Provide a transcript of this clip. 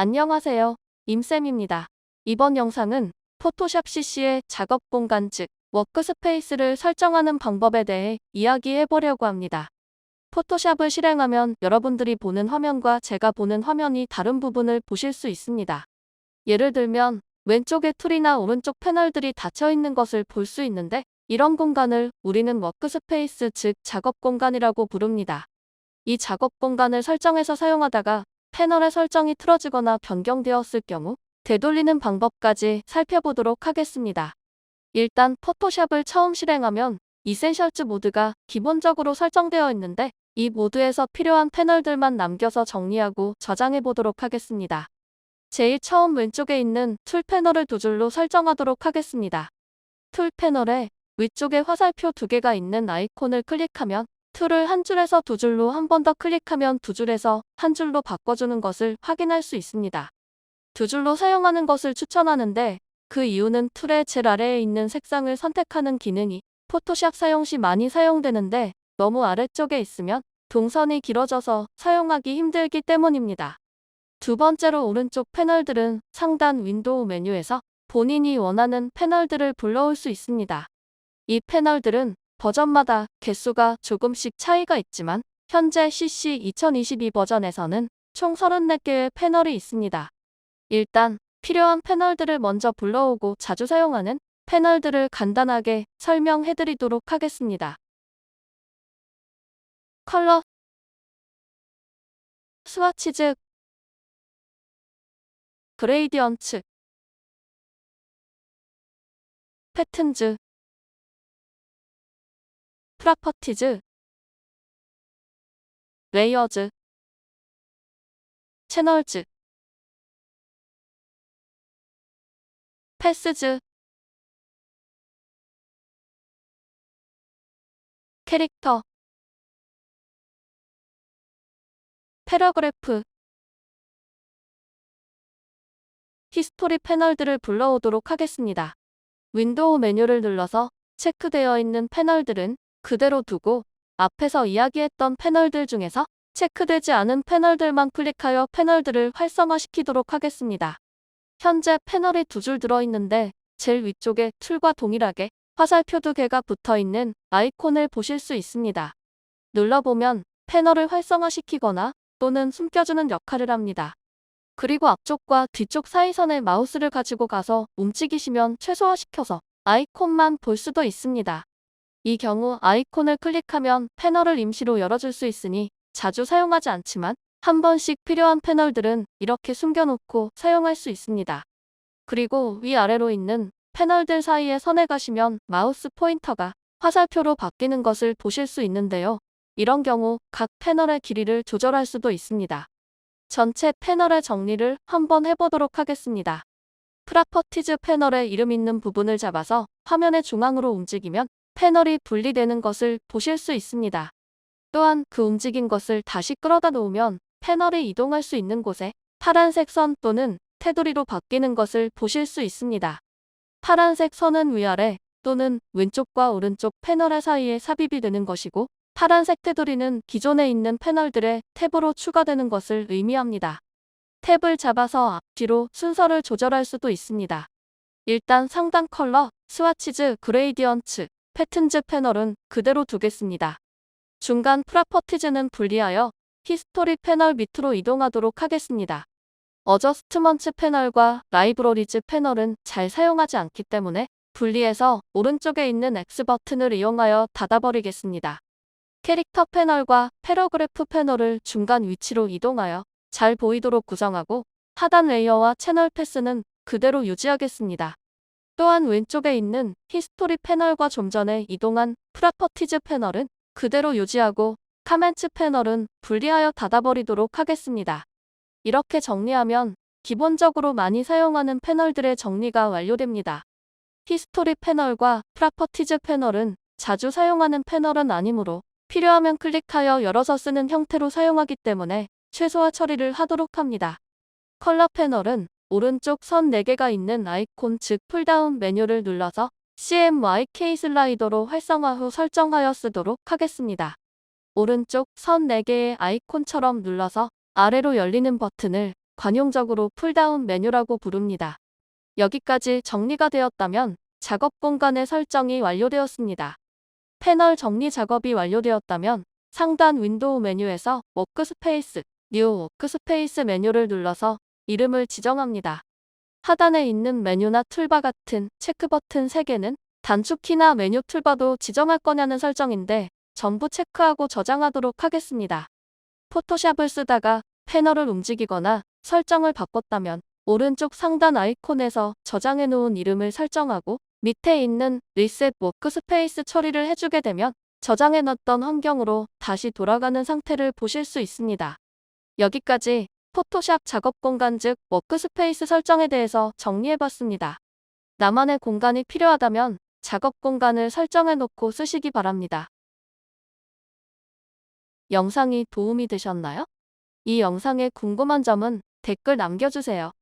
안녕하세요. 임쌤입니다. 이번 영상은 포토샵 CC의 작업 공간 즉 워크스페이스를 설정하는 방법에 대해 이야기해 보려고 합니다. 포토샵을 실행하면 여러분들이 보는 화면과 제가 보는 화면이 다른 부분을 보실 수 있습니다. 예를 들면 왼쪽에 툴이나 오른쪽 패널들이 닫혀 있는 것을 볼 수 있는데 이런 공간을 우리는 워크스페이스 즉 작업 공간이라고 부릅니다. 이 작업 공간을 설정해서 사용하다가 패널의 설정이 틀어지거나 변경되었을 경우 되돌리는 방법까지 살펴보도록 하겠습니다. 일단 포토샵을 처음 실행하면 이센셜즈 모드가 기본적으로 설정되어 있는데 이 모드에서 필요한 패널들만 남겨서 정리하고 저장해 보도록 하겠습니다. 제일 처음 왼쪽에 있는 툴 패널을 두 줄로 설정하도록 하겠습니다. 툴 패널에 위쪽에 화살표 두 개가 있는 아이콘을 클릭하면 툴을 한 줄에서 두 줄로 한 번 더 클릭하면 두 줄에서 한 줄로 바꿔주는 것을 확인할 수 있습니다. 두 줄로 사용하는 것을 추천하는데 그 이유는 툴의 제일 아래에 있는 색상을 선택하는 기능이 포토샵 사용 시 많이 사용되는데 너무 아래쪽에 있으면 동선이 길어져서 사용하기 힘들기 때문입니다. 두 번째로 오른쪽 패널들은 상단 윈도우 메뉴에서 본인이 원하는 패널들을 불러올 수 있습니다. 이 패널들은 버전마다 개수가 조금씩 차이가 있지만 현재 CC 2022 버전에서는 총 34개의 패널이 있습니다. 일단 필요한 패널들을 먼저 불러오고 자주 사용하는 패널들을 간단하게 설명해 드리도록 하겠습니다. 컬러 스와치즈 그레이디언츠 패튼즈 프라퍼티즈 레이어즈 채널즈 패스즈 캐릭터 패러그래프 히스토리 패널들을 불러오도록 하겠습니다. 윈도우 메뉴를 눌러서 체크되어 있는 패널들은 그대로 두고 앞에서 이야기했던 패널들 중에서 체크되지 않은 패널들만 클릭하여 패널들을 활성화시키도록 하겠습니다. 현재 패널이 두 줄 들어있는데 제일 위쪽에 툴과 동일하게 화살표 두 개가 붙어있는 아이콘을 보실 수 있습니다. 눌러보면 패널을 활성화시키거나 또는 숨겨주는 역할을 합니다. 그리고 앞쪽과 뒤쪽 사이선에 마우스를 가지고 가서 움직이시면 최소화시켜서 아이콘만 볼 수도 있습니다. 이 경우 아이콘을 클릭하면 패널을 임시로 열어줄 수 있으니 자주 사용하지 않지만 한 번씩 필요한 패널들은 이렇게 숨겨놓고 사용할 수 있습니다. 그리고 위아래로 있는 패널들 사이에 선에 가시면 마우스 포인터가 화살표로 바뀌는 것을 보실 수 있는데요. 이런 경우 각 패널의 길이를 조절할 수도 있습니다. 전체 패널의 정리를 한번 해보도록 하겠습니다. 프라퍼티즈 패널의 이름 있는 부분을 잡아서 화면의 중앙으로 움직이면 패널이 분리되는 것을 보실 수 있습니다. 또한 그 움직인 것을 다시 끌어다 놓으면 패널이 이동할 수 있는 곳에 파란색 선 또는 테두리로 바뀌는 것을 보실 수 있습니다. 파란색 선은 위아래 또는 왼쪽과 오른쪽 패널의 사이에 삽입이 되는 것이고 파란색 테두리는 기존에 있는 패널들의 탭으로 추가되는 것을 의미합니다. 탭을 잡아서 앞뒤로 순서를 조절할 수도 있습니다. 일단 상단 컬러, 스와치즈, 그레이디언츠, 패튼즈 패널은 그대로 두겠습니다. 중간 프라퍼티즈는 분리하여 히스토리 패널 밑으로 이동하도록 하겠습니다. 어저스트먼츠 패널과 라이브러리즈 패널은 잘 사용하지 않기 때문에 분리해서 오른쪽에 있는 X 버튼을 이용하여 닫아버리겠습니다. 캐릭터 패널과 패러그래프 패널을 중간 위치로 이동하여 잘 보이도록 구성하고 하단 레이어와 채널 패스는 그대로 유지하겠습니다. 또한 왼쪽에 있는 히스토리 패널과 좀 전에 이동한 프라퍼티즈 패널은 그대로 유지하고 카멘츠 패널은 분리하여 닫아버리도록 하겠습니다. 이렇게 정리하면 기본적으로 많이 사용하는 패널들의 정리가 완료됩니다. 히스토리 패널과 프라퍼티즈 패널은 자주 사용하는 패널은 아니므로 필요하면 클릭하여 열어서 쓰는 형태로 사용하기 때문에 최소화 처리를 하도록 합니다. 컬러 패널은 오른쪽 선 4개가 있는 아이콘 즉 풀다운 메뉴를 눌러서 CMYK 슬라이더로 활성화 후 설정하여 쓰도록 하겠습니다. 오른쪽 선 4개의 아이콘처럼 눌러서 아래로 열리는 버튼을 관용적으로 풀다운 메뉴라고 부릅니다. 여기까지 정리가 되었다면 작업 공간의 설정이 완료되었습니다. 패널 정리 작업이 완료되었다면 상단 윈도우 메뉴에서 워크스페이스, 뉴 워크스페이스 메뉴를 눌러서 이름을 지정합니다. 하단에 있는 메뉴나 툴바 같은 체크 버튼 3개는 단축키나 메뉴 툴바도 지정할 거냐는 설정인데 전부 체크하고 저장하도록 하겠습니다. 포토샵을 쓰다가 패널을 움직이거나 설정을 바꿨다면 오른쪽 상단 아이콘에서 저장해 놓은 이름을 설정하고 밑에 있는 리셋 워크스페이스 처리를 해주게 되면 저장해 놨던 환경으로 다시 돌아가는 상태를 보실 수 있습니다. 여기까지 포토샵 작업 공간 즉 워크스페이스 설정에 대해서 정리해 봤습니다. 나만의 공간이 필요하다면 작업 공간을 설정해 놓고 쓰시기 바랍니다. 영상이 도움이 되셨나요? 이 영상에 궁금한 점은 댓글 남겨주세요.